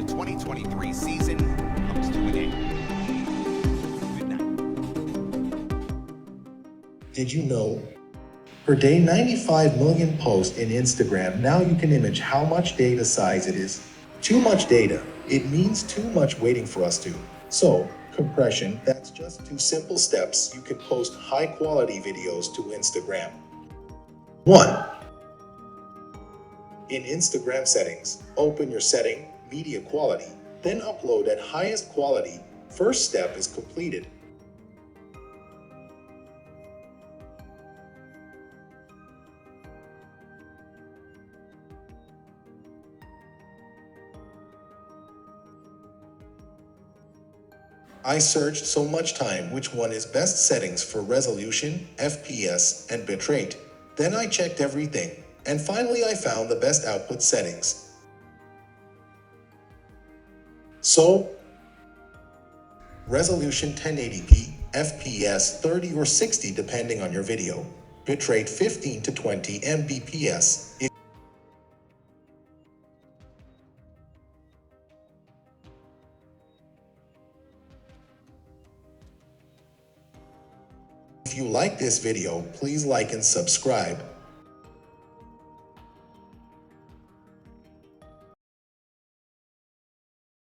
the 2023 season comes to an end. Good night. Did you know? Per day 95 million posts in Instagram, now you can image how much data size it is. Too much data. It means too much waiting for us to. So, compression, that's just two simple steps you can post high quality videos to Instagram. 1. In Instagram settings, open your setting, media quality, then upload at highest quality. First step is completed. I searched so much time which one is best settings for resolution, FPS, and bitrate. Then I checked everything, and finally I found the best output settings. So, resolution 1080p, FPS 30 or 60 depending on your video, bitrate 15 to 20 Mbps. If If you like this video, please like and subscribe.